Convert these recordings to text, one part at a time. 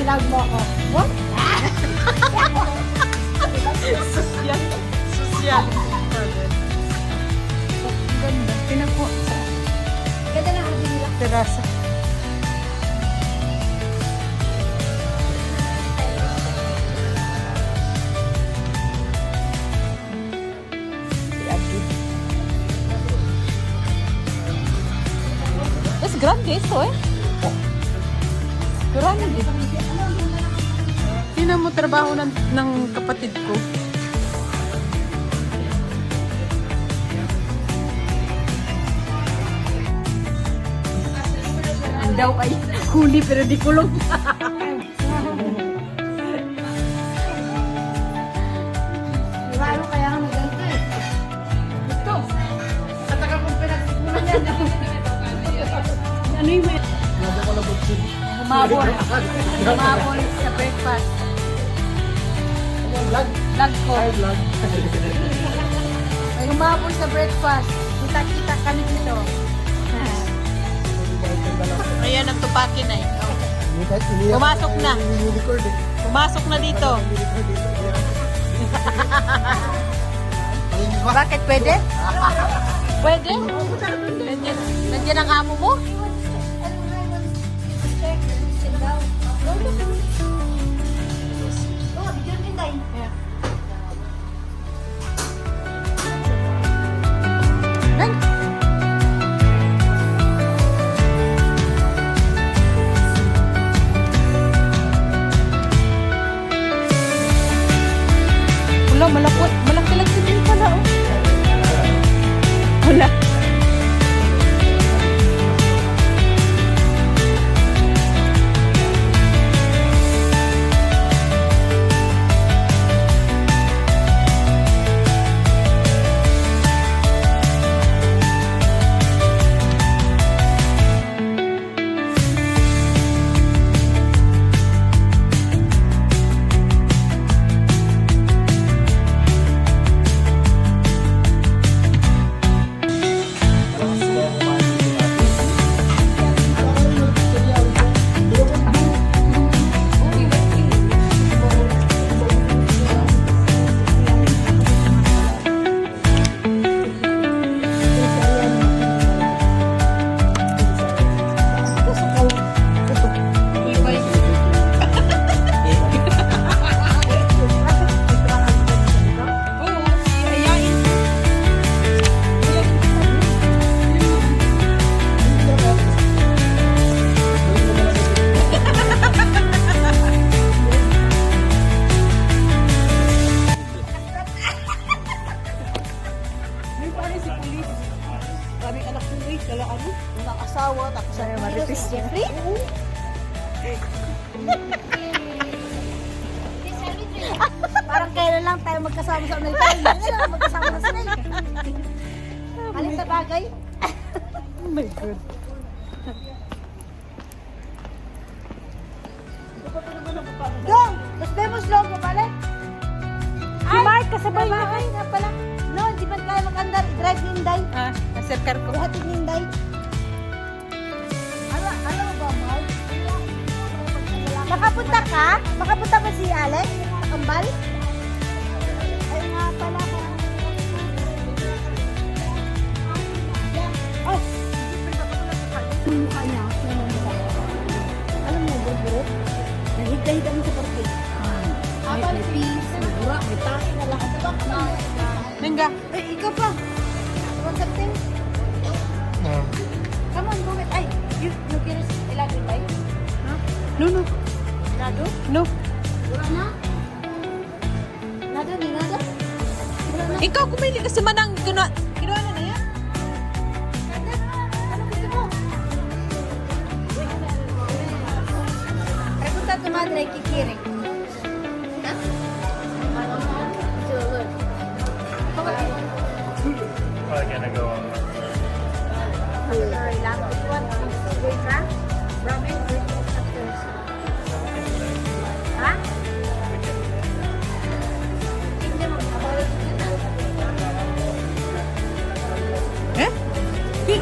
Tinag mo ako. What? Sosyal. Sosyal. Ganda. Pinako. Ganda na hindi nila. Terasa. Es grande eso, ¿eh? Grande. Eh. Tingnan mo trabaho ng, ng kapatid ko. Ang daw ay huli pero di yan. ano yung may... Humabol. Humabol sa breakfast. Vlog ko. May humabol sa breakfast. Kita-kita kami dito. Ayan ang tupakin na Pumasok na. Pumasok na dito. Bakit pwede? Pwede? Nandiyan, nandiyan ang amo mo? Ko eh, kala ano, nakasawa, tapos sa Marites Jeffrey. Parang kailan lang tayo magkasama sa Amerika. Kailan lang magkasama sa Snake. Alin sa bagay? Oh my God. Dong! Mas vemos logo pala. Kasabay na. Ay, nga pala. No, hindi man kaya mag-andar. Drive ni Inday. Ah, nasirkar ko. Ihatid ni Inday. Ano, ano ba, Mark? Makapunta ka? Makapunta ba si Alex? Kambal? Ay nga pala. Oh! Mukha niya. Alam mo, bro? Nahigda-higda mo sa parking. Apa ni please? Tayo. Nengga. Eh, ikaw pa. Want something? Come on, go with. Ay, you, you quieres helado, tay? No, no. Helado? No. Wala na? Nada, ni nada? Wala na? Ikaw, kumili ka sa manang. Kinuha na na yan. Ano madre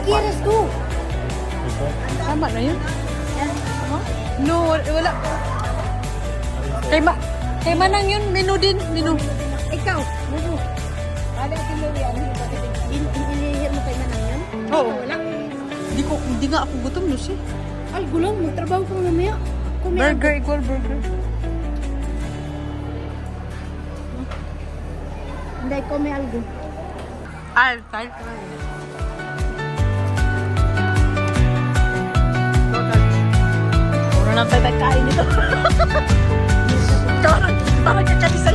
¿Qué quieres tú? Tama na yun. No, wala. Kay, ma kay Manang yun, menu din. Menu. Ikaw. Lulu. Wala si Louie. Ano yung pagkating? Inilihir mo kay Manang yan? Oo. Wala. Hindi ko, hindi nga ako gutom, Lucy. Ay, gulang. Magtrabaho ka mamaya. Burger equal burger. Hindi, come algo. Al, tal. Nang pagkain nito. Parang, parang kakalisan